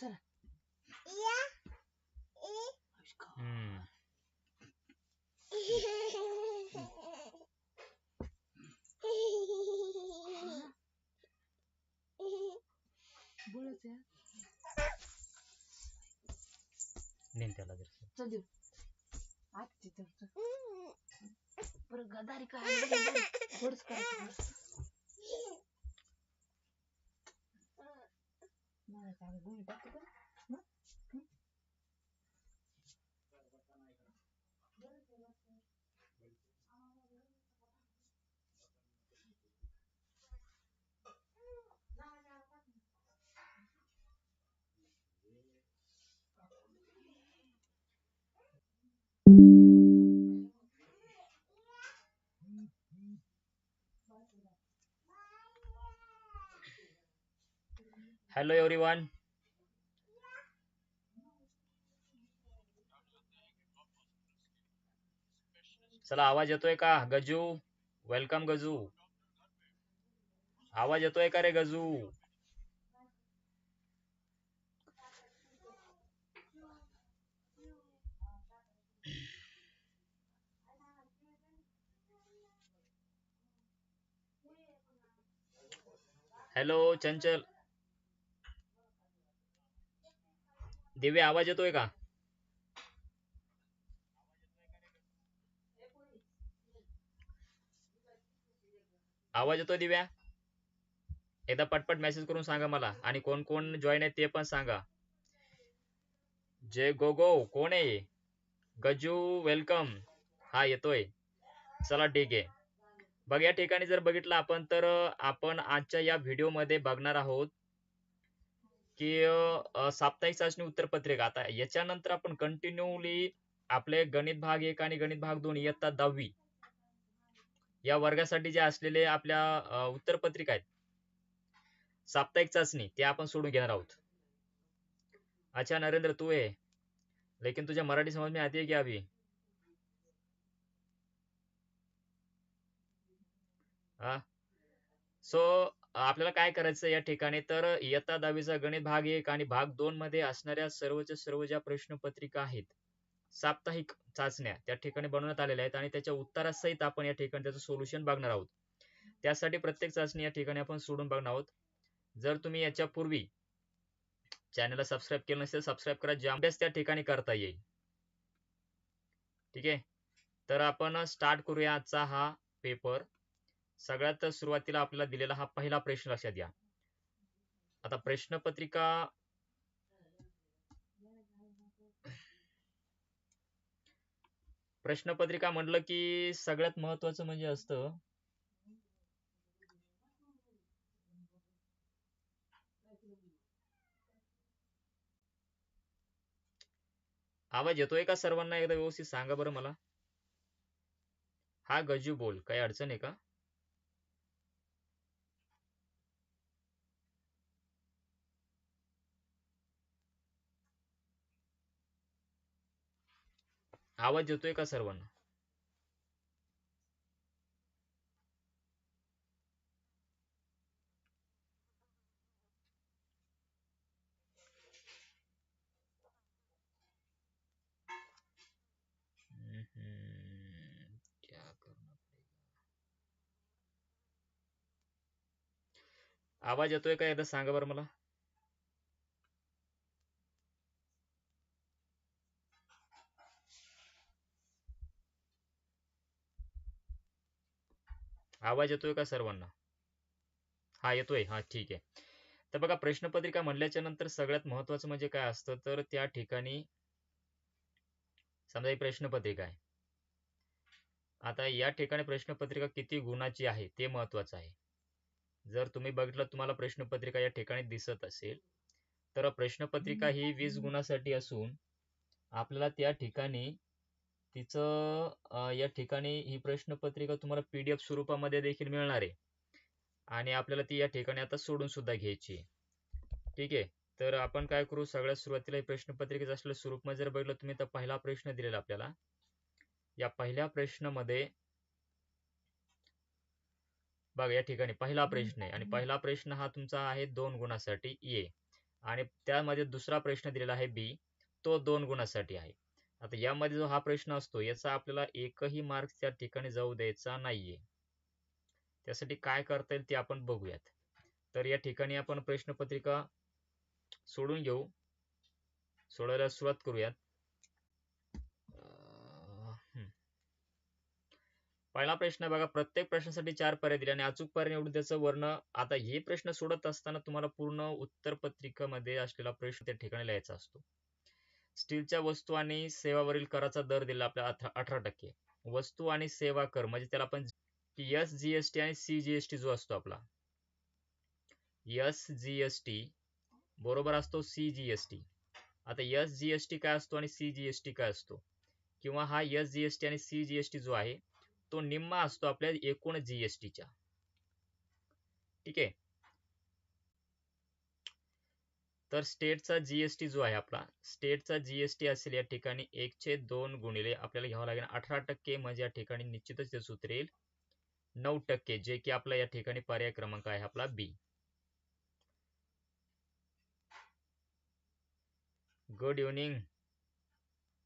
चला. हम्म. बोलत आहे. नेन त्याला जर. चल देऊ. आत तिथं. चल. बरं गदारी काय थोडंच करायचं मला काय गुणी टाकतो का हं? हं? हॅलो एव्हरीवन चला आवाज येतोय का गजू वेलकम गजू आवाज येतोय का रे गजू हॅलो चंचल दिव्या आवाज येतोय का? आवाज येतोय दिव्या? एकदा पटपट मेसेज करून सांगा मला. आणि कोण कोण जॉईन आहे ते पण सांगा. जय गोगो कोण आहे? गजू वेलकम हा येतोय. चला ठीक आहे. बघ या ठिकाणी जर बघितलं आपण तर आपण आजच्या या व्हिडिओमध्ये बघणार आहोत की साप्ताहिक चाचणी उत्तरपत्रिका. आता याच्यानंतर आपण कंटिन्यूली आपले गणित भाग एक आणि गणित भाग दोन इयत्ता दहावी या वर्गासाठी जे असलेले आपल्या उत्तरपत्रिका आहेत साप्ताहिक चाचणी ते आपण सोडून घेणार आहोत. अच्छा नरेंद्र तू आहे लेकिन तुझ्या मराठी समज में आती है क्या अभी? हा सो आपल्याला काय करायचं या ठिकाणी? तर इयत्ता दहावीचा गणित भाग एक आणि भाग दोन मध्ये असणाऱ्या सर्वच्या सर्व ज्या प्रश्नपत्रिका आहेत साप्ताहिक चाचण्या त्या ठिकाणी बनवण्यात आलेल्या आहेत आणि त्याच्या उत्तरासहित आपण या ठिकाणी त्याचं सोल्युशन बघणार आहोत. त्यासाठी प्रत्येक चाचणी या ठिकाणी आपण सोडून बघणार आहोत. जर तुम्ही याच्या पूर्वी चॅनलला सबस्क्राईब केलं नसेल सबस्क्राईब करा जे अभ्यास त्या ठिकाणी करता येईल. ठीक आहे? तर आपण स्टार्ट करूया आजचा हा पेपर सगळ्यात सुरुवातीला आपल्याला दिलेला हा पहिला प्रश्न लक्षात घ्या. आता प्रश्नपत्रिका प्रश्नपत्रिका म्हटलं की सगळ्यात महत्वाचं म्हणजे असतं आवाज येतोय का सर्वांना? एकदा व्यवस्थित सांगा बरं मला. हा गजू बोल काही अडचण आहे का? आवाज येतोय का सर्वांना? आवाज येतोय का एकदा सांगा बरं मला. आवाज येतोय का सर्वांना? हा येतोय. हा ठीक आहे. तर बघा प्रश्नपत्रिका म्हणल्याच्या नंतर सगळ्यात महत्वाचं म्हणजे काय असतं? तर त्या ठिकाणी समजा ही प्रश्नपत्रिका आहे. आता या ठिकाणी प्रश्नपत्रिका किती गुणाची आहे ते महत्वाचं आहे. जर तुम्ही बघितलं तुम्हाला प्रश्नपत्रिका या ठिकाणी दिसत असेल तर प्रश्नपत्रिका ही वीस गुणासाठी असून आपल्याला त्या ठिकाणी तिचं या ठिकाणी ही प्रश्नपत्रिका तुम्हाला पीडीएफ स्वरूपामध्ये देखील मिळणार आहे. आणि आपल्याला ती या ठिकाणी आता सोडून सुद्धा घ्यायची ठीक आहे? तर आपण काय करू? सगळ्यात सुरुवातीला ही प्रश्नपत्रिकेचं असलेलं स्वरूपमध्ये जर बघितलं तुम्ही तर पहिला प्रश्न दिलेला आपल्याला. या पहिल्या प्रश्नामध्ये बघा या ठिकाणी पहिला प्रश्न आहे. आणि पहिला प्रश्न हा तुमचा आहे दोन गुणासाठी ए आणि त्यामध्ये दुसरा प्रश्न दिलेला आहे बी तो दोन गुणासाठी आहे. आता यामध्ये जो हा प्रश्न असतो याचा आपल्याला एकही मार्क त्या ठिकाणी जाऊ द्यायचा नाहीये. त्यासाठी काय करता येईल ते आपण बघूयात. तर या ठिकाणी आपण प्रश्नपत्रिका सोडून घेऊ. सोडवायला सुरुवात करूयात. पहिला प्रश्न बघा प्रत्येक प्रश्नासाठी चार पर्याय दिले आणि अचूक पर्याय निवडून त्याचं वर्ण आता हे प्रश्न सोडत असताना तुम्हाला पूर्ण उत्तर पत्रिकामध्ये असलेला प्रश्न त्या ठिकाणी लिहायचा असतो. स्टीलच्या वस्तू आणि सेवावरील कराचा दर दिला आपल्याला अठरा टक्के. वस्तू आणि सेवा कर म्हणजे त्याला आपण एस जीएसटी आणि सी जीएसटी जो असतो आपला. एस जीएसटी बरोबर असतो सी जीएसटी आता एस जीएसटी काय असतो आणि सी जीएसटी काय असतो? किंवा हा एस जीएसटी आणि सी जीएसटी जो आहे तो निम्मा असतो आपल्या एकूण जीएसटीच्या ठीक आहे? तर स्टेटचा जीएसटी जो आहे आपला स्टेटचा जीएसटी असेल या ठिकाणी एकशे दोन गुणिले आपल्याला घ्यावं लागेल. अठरा टक्के म्हणजे या ठिकाणी निश्चितच ते सूत्र येईल नऊ टक्के जे की आपला या ठिकाणी पर्याय क्रमांक आहे आपला बी गुड इव्हनिंग